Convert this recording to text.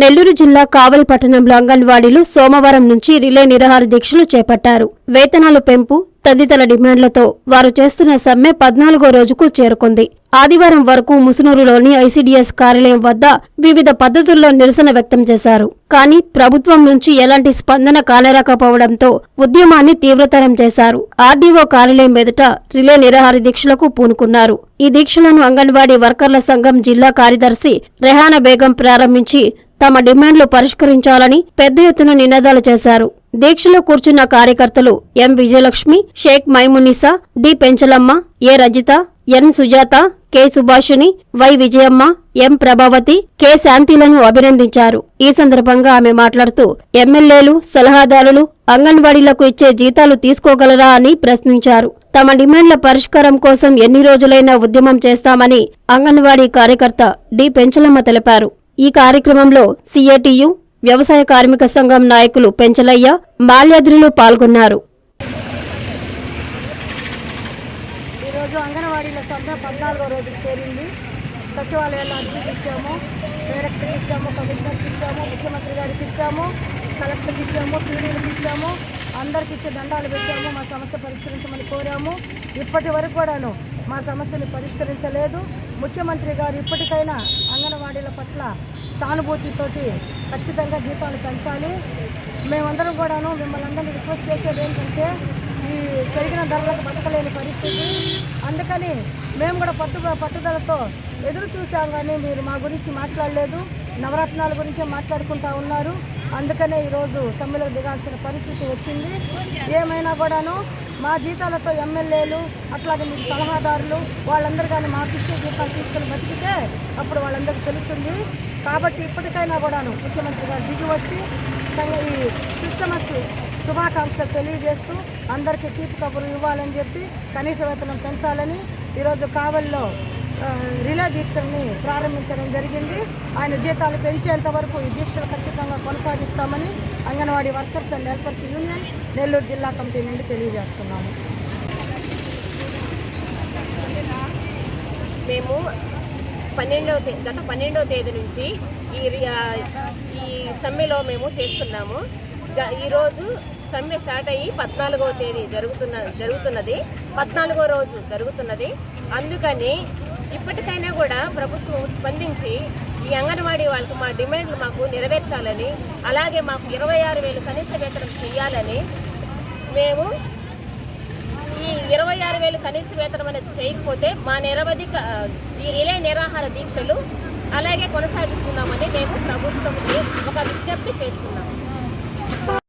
నెల్లూరు జిల్లా కావలి పట్టణంలో అంగన్వాడీలు సోమవారం నుంచి రిలే నిరాహార దీక్షలు చేపట్టారు. వేతనాలు పెంపు తదితర డిమాండ్లతో వారు చేస్తున్న సమ్మె పద్నాలుగో రోజుకు చేరుకుంది. ఆదివారం వరకు ముసునూరులోని ఐసీడీఎస్ కార్యాలయం వద్ద వివిధ పద్ధతుల్లో నిరసన వ్యక్తం చేశారు. కానీ ప్రభుత్వం నుంచి ఎలాంటి స్పందన కానరాకపోవడంతో ఉద్యమాన్ని తీవ్రతరం చేశారు. ఆర్డీఓ కార్యాలయం ఎదుట రిలే నిరాహార దీక్షలకు పూనుకున్నారు. ఈ దీక్షలను అంగన్వాడీ వర్కర్ల సంఘం జిల్లా కార్యదర్శి రెహానా బేగం ప్రారంభించి తమ డిమాండ్లు పరిష్కరించాలని పెద్ద ఎత్తున నినాదాలు చేశారు. దీక్షలో కూర్చున్న కార్యకర్తలు M Vijayalakshmi Shaik Maimunisa D Penchalamma A Rajitha N Sujatha K Subhashini Y Vijayamma M Prabhavathi K శాంతిలను అభినందించారు. ఈ సందర్భంగా ఆమె మాట్లాడుతూ ఎమ్మెల్యేలు సలహాదారులు అంగన్వాడీలకు ఇచ్చే జీతాలు తీసుకోగలరా అని ప్రశ్నించారు. తమ డిమాండ్ల పరిష్కారం కోసం ఎన్ని రోజులైనా ఉద్యమం చేస్తామని అంగన్వాడీ కార్యకర్త డి పెంచలమ్మ తెలిపారు. ఈ కార్యక్రమంలో సిఐటియు వ్యవసాయ కార్మిక సంఘం నాయకులు పెంచలయ్య మాల్యాద్రులు పాల్గొన్నారు. ఈరోజు అంగన్వాడీల సమ్మె పద్నాలుగో రోజుకు చేరింది. సచివాలయాల్లో అర్జీలు ఇచ్చాము డైరెక్టర్కి ఇచ్చాము కమిషనర్కి ఇచ్చాము ముఖ్యమంత్రి గారికి ఇచ్చాము కలెక్టర్కి ఇచ్చాము పీడీలకు ఇచ్చాము అందరికి ఇచ్చే దండాలు పెట్టాము మా సమస్య పరిష్కరించమని కోరాము. ఇప్పటి వరకు కూడాను మా సమస్యని పరిష్కరించలేదు. ముఖ్యమంత్రి గారు ఇప్పటికైనా అంగన్వాడీల పట్ల సానుభూతితోటి ఖచ్చితంగా జీతాలు పెంచాలి. మేమందరం కూడాను మిమ్మల్ని అందరినీ రిక్వెస్ట్ చేసేది ఏంటంటే ఈ పెరిగిన ధరలకు బతకలేని పరిస్థితి. అందుకని మేము కూడా పట్టు పట్టుదలతో ఎదురు చూసాం కానీ మీరు మా గురించి మాట్లాడలేదు. నవరత్నాల గురించే మాట్లాడుకుంటా ఉన్నారు. అందుకనే ఈరోజు సమ్మెలకు దిగాల్సిన పరిస్థితి వచ్చింది. ఏమైనా కూడాను మా జీతాలతో ఎమ్మెల్యేలు అట్లాగే మీకు సలహాదారులు వాళ్ళందరూ కానీ మాకు ఇచ్చే జీతాలు తీసుకొని బతికితే అప్పుడు వాళ్ళందరికీ తెలుస్తుంది. కాబట్టి ఇప్పటికైనా కూడాను ముఖ్యమంత్రి గారు దిగి వచ్చి సంగ- ఈ క్రిస్టమస్ శుభాకాంక్షలు తెలియజేస్తూ అందరికీ తీపి కబురు ఇవ్వాలని చెప్పి కనీస వేతనం పెంచాలని ఈరోజు కావల్లో రిలే దీక్షల్ని ప్రారంభించడం జరిగింది. ఆయన జీతాలు పెంచేంత వరకు ఈ దీక్షలు ఖచ్చితంగా కొనసాగిస్తామని anganwadi workers and helpers union Nellore జిల్లా కమిటీ నుండి తెలియజేస్తున్నాము. మేము పన్నెండవ గత పన్నెండవ తేదీ నుంచి ఈ ఈ సమ్మెలో మేము చేస్తున్నాము. ఈరోజు సమ్మె స్టార్ట్ అయ్యి పద్నాలుగవ తేదీ జరుగుతున్న జరుగుతున్నది. పద్నాలుగో రోజు జరుగుతున్నది. అందుకని ఇప్పటికైనా కూడా ప్రభుత్వం స్పందించి ఈ అంగన్వాడీ వాళ్ళకు మా డిమాండ్లు మాకు నెరవేర్చాలని అలాగే మాకు ఇరవై ఆరు వేలు కనీస వేతనం చేయాలని మేము ఈ ఇరవై ఆరు వేలు కనీస వేతనం అనేది చేయకపోతే మా నిరవధిక ఈ రిలే నిరాహార దీక్షలు అలాగే కొనసాగిస్తున్నామని మేము ప్రభుత్వంకి ఒక విజ్ఞప్తి చేస్తున్నాము